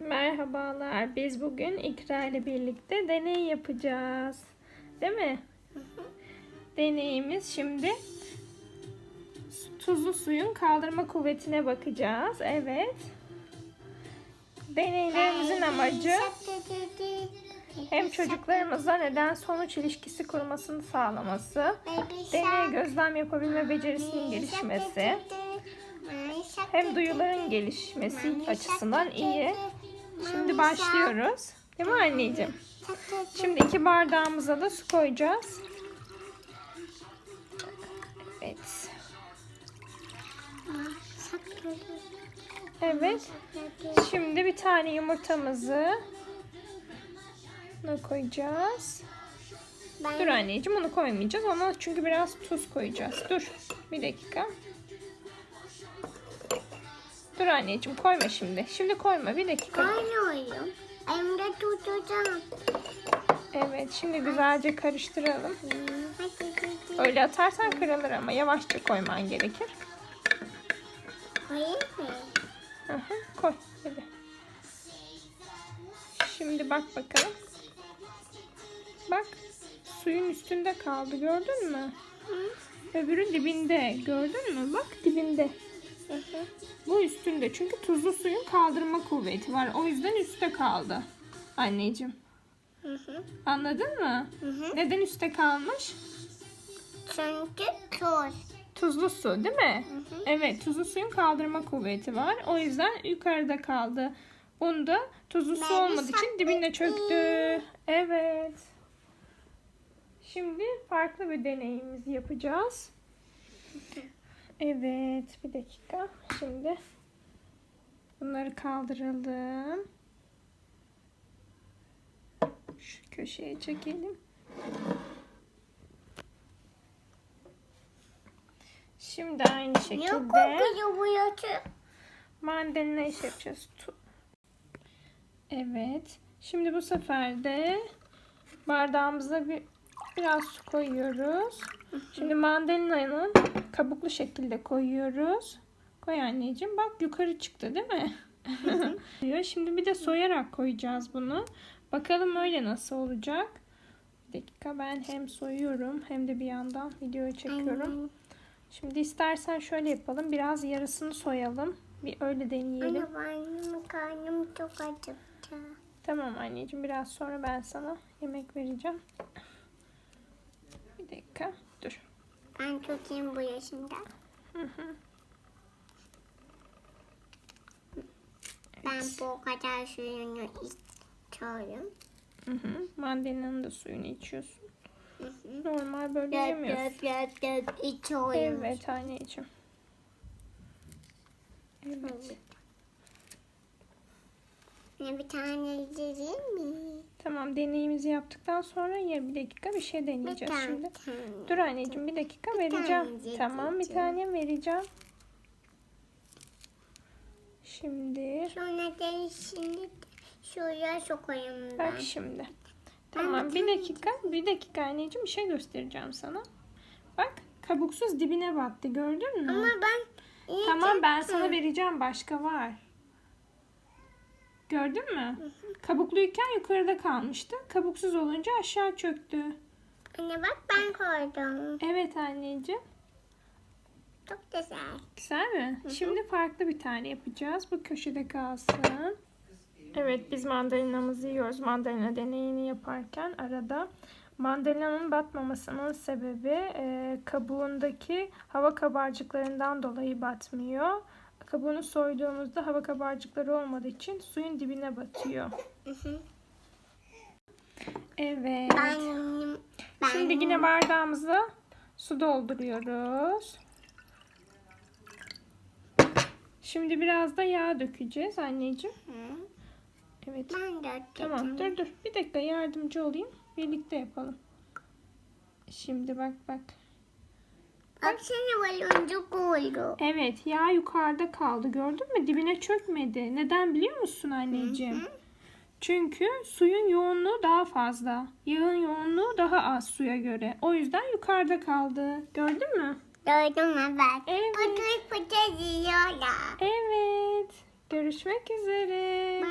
Merhabalar. Biz bugün İkra ile birlikte deney yapacağız. Değil mi? Deneyimiz şimdi tuzlu suyun kaldırma kuvvetine bakacağız. Evet. Deneylerimizin amacı hem çocuklarımızla neden sonuç ilişkisi kurmasını sağlaması, deney gözlem yapabilme becerisinin gelişmesi, hem duyuların gelişmesi açısından iyi. Şimdi başlıyoruz. Değil mi anneciğim? Şimdi iki bardağımıza da su koyacağız. Evet. Evet. Şimdi bir tane yumurtamızı buna koyacağız. Dur anneciğim onu koymayacağız. Ona çünkü biraz tuz koyacağız. Dur. Bir dakika. Dur anneciğim koyma şimdi. Şimdi koyma bir dakika. Oynuyorum. Elimde tutacağım. Evet şimdi güzelce karıştıralım. Öyle atarsan kırılır ama yavaşça koyman gerekir. Koyayım mı? Hı hı, koy hadi. Şimdi bak bakalım. Bak suyun üstünde kaldı gördün mü? Öbürü dibinde gördün mü? Bak dibinde. Hı hı. Bu üstünde çünkü tuzlu suyun kaldırma kuvveti var. O yüzden üstte kaldı. Anneciğim. Hı hı. Anladın mı? Hı hı. Neden üstte kalmış? Çünkü tuz. Tuzlu su değil mi? Hı hı. Evet tuzlu suyun kaldırma kuvveti var. O yüzden yukarıda kaldı. Bunda tuzlu su olmadığı için dibine çöktü. Evet. Şimdi farklı bir deneyimizi yapacağız. Evet bir dakika. Şimdi bunları kaldıralım. Şu köşeye çekelim. Şimdi aynı şekilde mandalina iş yapacağız. Evet. Şimdi bu sefer de bardağımıza bir biraz su koyuyoruz. Şimdi mandalina'nın kabuklu şekilde koyuyoruz. Koy anneciğim. Bak yukarı çıktı değil mi? Şimdi bir de soyarak koyacağız bunu. Bakalım öyle nasıl olacak. Bir dakika ben hem soyuyorum hem de bir yandan videoyu çekiyorum. Şimdi istersen şöyle yapalım. Biraz yarısını soyalım. Bir öyle deneyelim. Anne benim karnım çok acıktı. Tamam anneciğim biraz sonra ben sana yemek vereceğim. Bir dakika dur. Ben tutayım bu yaşında. Hı hı. Ben bu kadar suyunu istiyorum. Hı hı. Mandalina'nın da suyunu içiyorsun. Hı hı. Normal böyle Löp yemiyorsun. löp löp löp içiyorum. Evet anneciğim. Evet. Bir tane yiyeyim mi? Tamam deneyimizi yaptıktan sonra ya bir dakika bir şey Bir deneyeceğiz tane. şimdi. tane. Dur anneciğim bir dakika Bir vereceğim. tane Tamam bir tane vereceğim. Şimdi Sonra da şimdi şuraya sokayım ben. Bak şimdi. Tamam bir dakika. Bir dakika anneciğim bir şey göstereceğim sana. Bak kabuksuz dibine battı gördün mü? Ama ben tamam ben sana vereceğim başka var. Gördün mü? Kabukluyken yukarıda kalmıştı. Kabuksuz olunca aşağı çöktü. Anne bak ben koydum. Evet anneciğim. Çok güzel. Güzel mi? Şimdi farklı bir tane yapacağız. Bu köşede kalsın. Evet biz mandalinamızı yiyoruz. Mandalina deneyini yaparken arada mandalinanın batmamasının sebebi e, kabuğundaki hava kabarcıklarından dolayı batmıyor. Kabuğunu soyduğumuzda hava kabarcıkları olmadığı için suyun dibine batıyor. Evet. Şimdi yine bardağımıza su dolduruyoruz. Şimdi biraz da yağ dökeceğiz anneciğim. Evet. Tamam dur dur. Bir dakika yardımcı olayım. Birlikte yapalım. Şimdi bak bak. Baksana baloncuk oldu. Evet yağ yukarıda kaldı. Gördün mü? Dibine çökmedi. Neden biliyor musun anneciğim? Çünkü suyun yoğunluğu daha fazla. Yağın yoğunluğu daha az suya göre. O yüzden yukarıda kaldı. Gördün mü? Gördün mü bak. Evet. Pıtır pıtır yiyorlar. Evet. Görüşmek üzere.